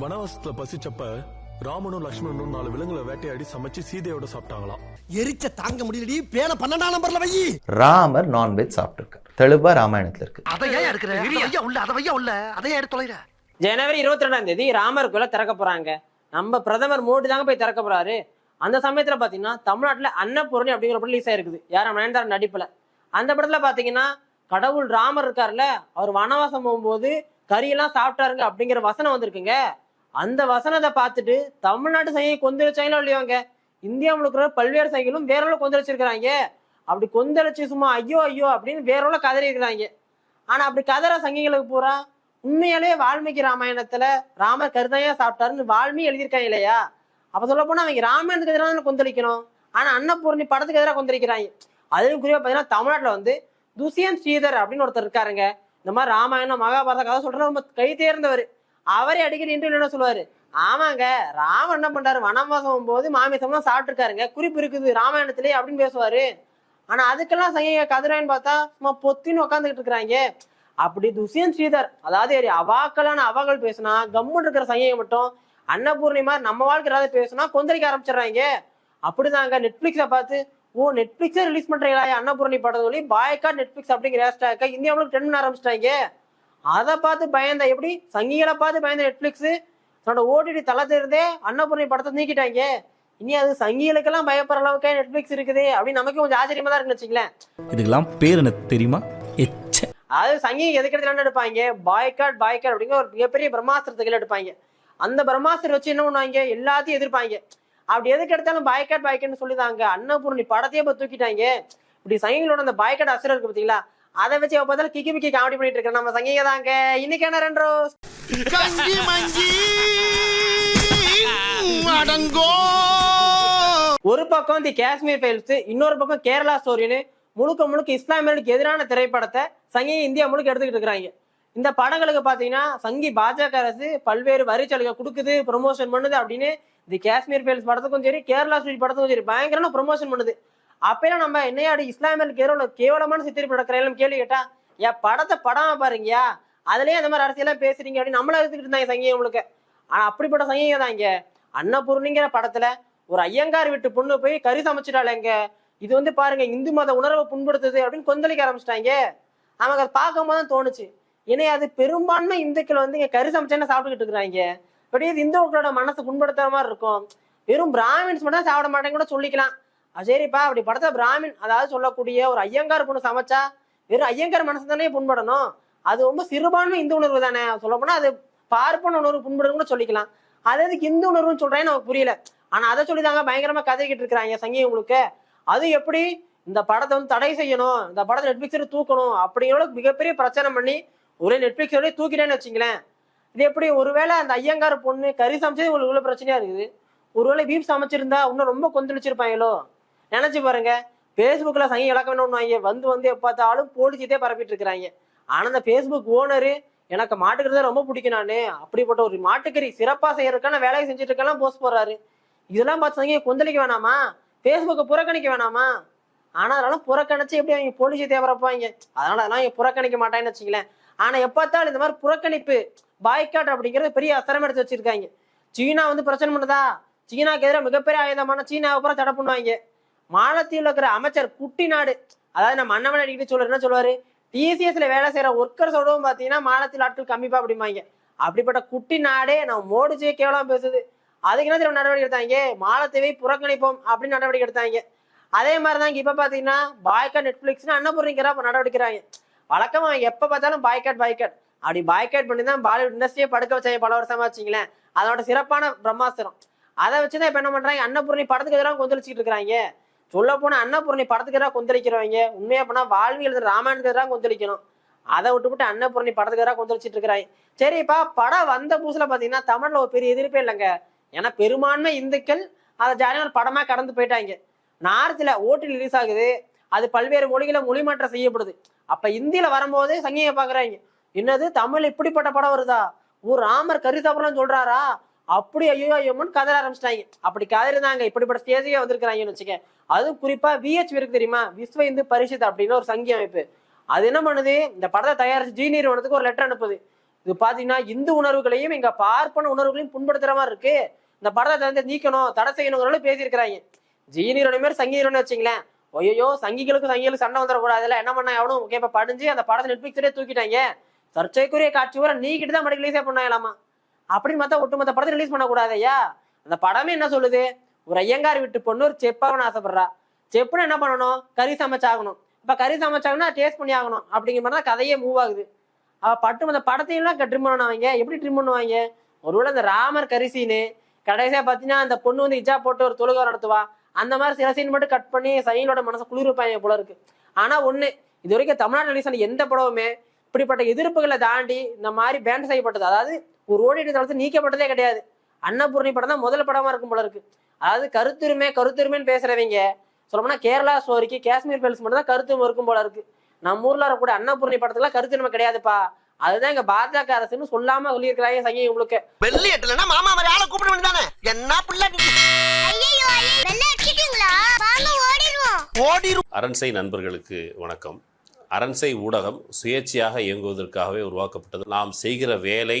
வனவாசத்துல பசிச்சப்ப ராமனும் லக்ஷ்மணனும் நாலு விலங்குகளை வேட்டையாடி சமைச்சு சீதையோட சாப்பிட்டாங்களாம். எரிச்ச தாங்க முடியலடி பேன பன்னெண்டாம் நம்பர்ல வை ராமர் நான்வெஜ் சாப்பிட்டுருக்காரு. தெளிவா ராமாயணத்துல இருக்கு. அதை ஏன் எடுக்கிற? அதை வையா உள்ள அதை வையா உள்ள. அதை ஏன் எடுத்து ஜனவரி இருபத்தி ரெண்டாம் தேதி ராமர் கோயில திறக்க போறாங்க. நம்ம பிரதமர் மோடி தாங்க போய் திறக்க போறாரு. அந்த சமயத்துல பாத்தீங்கன்னா தமிழ்நாட்டுல அன்னபூரணி அப்படிங்கிற படம் ரிலீஸ் ஆயிருக்குது. யாரும் நயன்தாரா நடிப்புல. அந்த படத்துல பாத்தீங்கன்னா கடவுள் ராமர் இருக்காருல்ல அவர் வனவாசம் போகும்போது கறியெல்லாம் சாப்பிட்டாருங்க அப்படிங்கிற வசனம் வந்திருக்குங்க. அந்த வசனத்தை பார்த்துட்டு தமிழ்நாட்டு சையை கொந்தளிச்சாங்களோ இல்லையோங்க இந்தியா முழுக்கிற பல்வேறு சைகளும் வேற அளவு கொந்தளிச்சிருக்கிறாங்க அப்படி கொந்தளிச்சு சும்மா ஐயோ ஐயோ அப்படின்னு வேற அளவு கதறி இருக்கிறாங்க. ஆனா அப்படி கதற சங்கிகளுக்கு பூரா உண்மையாலே வால்மீகி ராமாயணத்துல ராமர் கருதையா சாப்பிட்டாருன்னு வால்மீகி எழுதியிருக்காங்க இல்லையா? அப்ப சொல்ல போனா அவங்க ராமாயணத்துக்கு எதிராக தானே கொந்தளிக்கணும் ஆனா அன்னபூர்ணி படத்துக்கு எதிராக கொந்தளிக்கிறாங்க அதுவும் குறிப்பா பாத்தீங்கன்னா தமிழ்நாட்டுல வந்து துசியன் ஸ்ரீதர் அப்படின்னு ஒருத்தர் இருக்காருங்க. இந்த மாதிரி ராமாயணம் மகாபாரத கதை சொல்ற ரொம்ப கை தேர்ந்தவர். அவரே அடிக்கடி இன்டர்வியூ என்ன சொல்லுவாரு. ஆமாங்க ராமன் என்ன பண்றாரு? வனவாசம் போது மாமிசம்லாம் சாப்பிட்டுருக்காருங்க. குறிப்பு இருக்குது ராமாயணத்திலே அப்படின்னு பேசுவாரு. ஆனா அதுக்கெல்லாம் சங்க கதிரான்னு பார்த்தா சும்மா பொத்தின்னு உட்காந்துக்கிட்டு இருக்கிறாங்க. அப்படி துஷ்யந்த் ஸ்ரீதர் அதாவது எரி அவாக்கலான அவாக்கள் பேசுனா கம்முன்னு இருக்கிற சங்கையை மட்டும் அன்னபூர்ணி மாதிரி நம்ம வாழ்க்கை ஏதாவது பேசுனா கொந்தளிக்க ஆரம்பிச்சிடுறாங்க. அப்படிதாங்க நெட்ஃபிளிக்ஸை பார்த்து ஓ நெட்ஃபிளிக்ஸே ரிலீஸ் பண்றீங்களா அன்னபூர்ணி படம் சொல்லி பாய்க்கா நெட்ஃபிளிக்ஸ் அப்படிங்கிற ஹேஷ்டாக இந்தியாவுக்கு ட்ரெண்ட் பண்ண ஆரம்பிச்சிட்டாங்க. அதை பார்த்து பயந்த எப்படி? சங்கிகளை பார்த்து பயந்த நெட்ஃபிளிக்ஸ் தன்னோட ஓடிடி தளத்திலிருந்தே அன்னபூர்ணி படத்தை நீக்கிட்டாங்க. இனி அது சங்கிகளுக்கெல்லாம் பயப்படுற அளவுக்கு நெட்ஃபிளிக்ஸ் இருக்குது அப்படின்னு நமக்கு கொஞ்சம் ஆச்சரியமா தான் இருக்குன்னு வச்சுங்களேன் இதுக்கெல்லாம் பேர் என்ன தெரியுமா? எச்ச. அதாவது சங்கீகம் எதுக்கு எடுத்துல எடுப்பாங்க பாய்காட் பாய்காட் அப்படிங்கிற ஒரு மிகப்பெரிய பிரம்மாஸ்திரத்துக்கு எடுப்பாங்க. அந்த பிரம்மாஸ்திரம் வச்சு என்ன பண்ணுவாங்க? எல்லாத்தையும் எதிர்ப்பாங்க. அப்படி எதுக்கு எடுத்தாலும் பாய்காட் பாய்காட்னு சொல்லிதாங்க. அன்னபூர்ணி படத்தையே இப்போ தூக்கிட்டாங்க. இப்படி சங்கிகளோட அந்த பாய்காட் அசுரம் இருக்கு பாத்தீங்களா? அதை வச்சு பார்த்தாலும் கிக்கி மிக்கி காமெடி பண்ணிட்டு இருக்கேன் நம்ம சங்கிங்க தாங்க இன்னைக்கு என்ன ரெண்டு ரோஸ் கஞ்சி மஞ்சி அடங்கோ. ஒரு பக்கம் தி காஷ்மீர் ஃபைல்ஸ் இன்னொரு பக்கம் கேரளா ஸ்டோரின்னு முழுக்க முழுக்க இஸ்லாமியர்களுக்கு எதிரான திரைப்படத்தை சங்கி இந்தியா முழுக்க எடுத்துக்கிட்டு இருக்கிறாங்க. இந்த படங்களுக்கு பாத்தீங்கன்னா சங்கி பாஜக அரசு பல்வேறு வரி சலுகை கொடுக்குது ப்ரொமோஷன் பண்ணுது அப்படின்னு தி காஷ்மீர் ஃபைல்ஸ் படத்துக்கும் சரி கேரளா ஸ்டோரி படத்துக்கும் சரி பயங்கரமான ப்ரொமோஷன் பண்ணுது. அப்பெல்லாம் நம்ம என்னையாடு இஸ்லாமியர்களுக்கு எதிராக கேவலமான சித்திரிப்பு நடக்கிறேன் கேள்வி கேட்டா ஏன் படத்தை படமா பாருங்கயா அதுலயே அந்த மாதிரி அரசியலாம் பேசுறீங்க அப்படின்னு நம்மள எடுத்துக்கிட்டு இருந்தாங்க சங்கியம் உங்களுக்கு ஆனா அப்படிப்பட்ட சங்கியம் தான் இங்க. அன்னபூர்ணிங்கிற படத்துல ஒரு ஐயங்கார் வீட்டு பொண்ணு போய் கறி சமைச்சிட்டாளேங்க இது வந்து பாருங்க இந்து மத உணர்வை புண்படுத்துது அப்படின்னு கொந்தளிக்க ஆரம்பிச்சிட்டாங்க. நமக்கு அதை பார்க்கும் போது தான் தோணுச்சு. ஏன்னா அது பெரும்பான்மை இந்துக்கள் வந்து இங்க கறி சமைச்சேன்னு சாப்பிட்டுக்கிட்டு இருக்கிறாங்க. பட் இது இந்துக்களோட மனசு புண்படுத்துற மாதிரி இருக்கும். வெறும் பிராமின்ஸ் மட்டும் சாப்பிட மாட்டேங்க கூட சொல்லிக்கலாம். சரிப்பா அப்படி படத்தை பிராமின் அதாவது சொல்லக்கூடிய ஒரு ஐயங்கார் பொண்ணு சமைச்சா வெறும் ஐயங்கார் மனசு தானே புண்படணும்? அது ரொம்ப சிறுபான்மை இந்து உணர்வு தானே? சொல்ல போனா அது பார்ப்பன உணர்வு புண்படுன்னு கூட சொல்லிக்கலாம். அது எதுக்கு இந்து உணர்வுன்னு சொல்றேன்னு நமக்கு புரியல. ஆனா அதை சொல்லிதாங்க பயங்கரமா கதைக்கிட்டு இருக்கிறாங்க சங்கீங்களுக்கு அது எப்படி இந்த படத்தை வந்து தடை செய்யணும் இந்த படத்தை நெட்ஃபிளிக்ஸ்ல தூக்கணும் அப்படிங்கிற மிகப்பெரிய பிரச்சனை பண்ணி ஒரே நெட்ஃபிளிக்ஸோட தூக்கிட்டேன்னு வச்சுங்களேன் இது எப்படி ஒருவேளை அந்த ஐயங்கார பொண்ணு கறி சமைச்சது உங்களுக்கு இவ்வளோ பிரச்சனையா இருக்குது? ஒருவேளை பீப் சமைச்சிருந்தா இன்னும் ரொம்ப கொந்தளிச்சிருப்பாங்களோ? நினைச்சு பாருங்க. பேஸ்புக்ல சங்கி இழக்க வேணும்னு வந்து வந்து எப்ப பார்த்தாலும் பரப்பிட்டு இருக்கிறாங்க. ஆனா அந்த பேஸ்புக் ஓனரு எனக்கு மாட்டுக்கிறது ரொம்ப பிடிக்கும் நான். அப்படிப்பட்ட ஒரு மாட்டுக்கறி சிறப்பாக செய்யறதுக்கான வேலையை செஞ்சுட்டு இருக்கலாம் போஸ்ட் போடுறாரு இதெல்லாம் பார்த்து சங்கி கொந்தளிக்க வேணாமா? பேஸ்புக்கை புறக்கணிக்க வேணாமா? ஆனால் அதெல்லாம் புறக்கணிச்சு எப்படி அவங்க போலீஸை தேவைப்பாங்க அதனால அதெல்லாம் இங்கே புறக்கணிக்க மாட்டாங்கன்னு வச்சுங்களேன் ஆனால் எப்பத்தாலும் இந்த மாதிரி புறக்கணிப்பு பாய்காட் அப்படிங்கிறது பெரிய அசரம் எடுத்து வச்சிருக்காங்க. சீனா வந்து பிரச்சனை பண்ணுதா? சீனாக்கு எதிராக மிகப்பெரிய ஆயுதமான சீனாவை அப்புறம் தடை பண்ணுவாங்க. மாலத்தீவுல இருக்கிற அமைச்சர் குட்டி நாடு அதாவது நம்ம அண்ணாமலை அடிக்கடி சொல்ற என்ன சொல்லுவாரு? டிசிஎஸ்ல வேலை செய்யற ஒர்க்கர்ஸோடவும் பாத்தீங்கன்னா மாலத்தீவு ஆட்கள் கம்மிப்பா அப்படிம்பாங்க. அப்படிப்பட்ட குட்டி நாடே நம்ம மோடிஜே கேவலம் பேசுது. அதுக்கு என்ன தெரியும் நடவடிக்கை எடுத்தாங்க? மாலத்தீவை புறக்கணிப்போம் அப்படின்னு நடவடிக்கை எடுத்தாங்க. அதே மாதிரிதான் இப்ப பாத்தீங்கன்னா பாய்காட் நெட்ஃபிளிக்ஸ் அன்னபூர்ணிங்கிற நடவடிக்கிறாங்க. வழக்கமா எப்ப பார்த்தாலும் பாய்காட் பாய்காட். அப்படி பாய்காட் பண்ணி தான் பாலிவுட் இண்டஸ்ட்ரியே படுக்க வச்சாங்க பல வருஷமா வச்சிங்களேன் அதோட சிறப்பான பிரம்மாஸ்திரம். அதை வச்சுதான் இப்ப என்ன பண்றாங்க? அன்னபூர்ணி படத்துக்கு எதிராக கொந்தளிச்சுட்டு இருக்கிறாங்க. சொல்ல போனா அன்னபூரணி படத்துக்கு எதிராக கொந்தளிக்கிறவங்க. உண்மையா பண்ணா வாழ்வியல் ராமாயணத்துக்கு எதிராக கொந்தளிக்கணும். அதை விட்டுவிட்டு அன்னபூர்ணி படத்துக்கு எதிராக கொந்தளிச்சிட்டு இருக்கிறாங்க சரிப்பா படம் வந்த புதுசுல பாத்தீங்கன்னா தமிழ்ல ஒரு பெரிய எதிர்ப்பே இல்லைங்க. ஏன்னா பெரும்பான்மை இந்துக்கள் அதை ஜாலியான படமா கடந்து போயிட்டாங்க. நார்த்தில் ஓட்டில் ரிலீஸ் ஆகுது. அது பல்வேறு மொழிகளை மொழிமாற்றம் செய்யப்படுது. அப்ப இந்தியில வரும்போது சங்கியை பாக்குறாங்க. என்னது தமிழ் இப்படிப்பட்ட படம் வருதா? ஓ ராமர் கறி சாப்பிடலாம் சொல்றாரா? அப்படி ஐயோ ஐயோன்னு கதற ஆரம்பிச்சிட்டாங்க. அப்படி கதறிதாங்க இப்படிப்பட்ட ஸ்டேஜே வந்திருக்கிறாங்கன்னு வச்சுக்க அதுவும் குறிப்பா விஹெச் இருக்கு தெரியுமா? விஸ்வ இந்து பரிஷத் அப்படின்னு ஒரு சங்கி அமைப்பு. அது என்ன பண்ணுது? இந்த படத்தை தயாரிச்சு ஜி நிறுவனத்துக்கு ஒரு லெட்டர் அனுப்புது. இது பாத்தீங்கன்னா இந்து உணர்வுகளையும் எங்க பார்ப்பன உணர்வுகளையும் புண்படுத்துற மாதிரி இருக்கு. இந்த படத்தை வந்து நீக்கணும் தடை செய்யணுங்கிறவங்களும் பேசியிருக்கிறாங்க. ஜீனிரோட மாதிரி சங்கீரோன்னு வச்சுங்களேன். ஐயோ சங்கிகளுக்கும் சங்கிகளுக்கு சண்டை வந்துடக்கூடாதுல என்ன பண்ண எவனும் கேப்ப படிஞ்சு அந்த படத்தை நெட்ஃபிளிக்ஸ்லேயே தூக்கிட்டாங்க. சர்ச்சைக்குரிய காட்சி வர நீக்கிட்டு தான் படம் ரிலீஸே பண்ணாங்களாமா? அப்படின்னு பார்த்தா ஒட்டுமொத்த படத்தை ரிலீஸ் பண்ணக்கூடாது ஐயா. அந்த படமே என்ன சொல்லுது? ஒரு ஐயங்கார் வீட்டு பொண்ணு ஒரு செப்பாவன்னு ஆசைப்படுறா. செப்புன்னு என்ன பண்ணணும்? கறி சமைச்சாகணும். இப்போ கறி சமைச்சாங்கன்னா டேஸ்ட் பண்ணி ஆகணும். அப்படிங்கிற மாதிரி தான் கதையே மூவ் ஆகுது. அவள் பட்டு அந்த படத்தையும் ட்ரிம் பண்ணணும் எப்படி ட்ரிம் பண்ணுவாங்க? ஒருவேளை இந்த ராமர் கறி சீனு கடைசியாக பார்த்தீங்கன்னா அந்த பொண்ணு வந்து இஜா போட்டு ஒரு தொழுகை நடத்துவா. அந்த மாதிரி சில சீன் மட்டும் கட் பண்ணி சைனோட மனசை குளிர்ப்பாங்க போல இருக்கு. ஆனால் ஒன்று இது வரைக்கும் தமிழ்நாடு ரிலீஸ் ஆன எந்த படமுமே இப்படிப்பட்ட எதிர்ப்புகளை தாண்டி இந்த மாதிரி பேன் செய்யப்பட்டது. அதாவது ஒரு ஓடிடி தளத்து நீக்கப்பட்டதே கிடையாது. அன்னபூர்ணி படம் தான் முதல் படமா இருக்கும் போல இருக்கு. அதாவது கருத்துரிமை கருத்துரிமைன்னு பேசுறவங்க சொல்லப்போனா கேரளா ஸ்டோரிக்கு காஷ்மீர் ஃபைல்ஸ் மட்டும் தான் கருத்துரிமை இருக்கும் போல இருக்கு. நம்ம ஊர்ல இருக்கக்கூடிய அன்னபூர்ணி படத்துல கருத்துரிமை கிடையாதுப்பா. அதுதான் எங்க பாஜக அரசுன்னு சொல்லாம சொல்லியிருக்கிறாங்க சங்கி உங்களுக்கு. வெள்ளி எட்டுலன்னா மாமா மாதிரி ஆளை கூப்பிட வேண்டியதானே? என்ன பிள்ளை நீ? ஐயோ வெள்ள அடிச்சிட்டீங்களா? வாங்க ஓடிடுவோம். ஓடிரு அரண்சை நண்பர்களுக்கு வணக்கம். அரண்சை ஊடகம் சுயேட்சையாக இயங்குவதற்காகவே உருவாக்கப்பட்டது. நாம் செய்கிற வேலை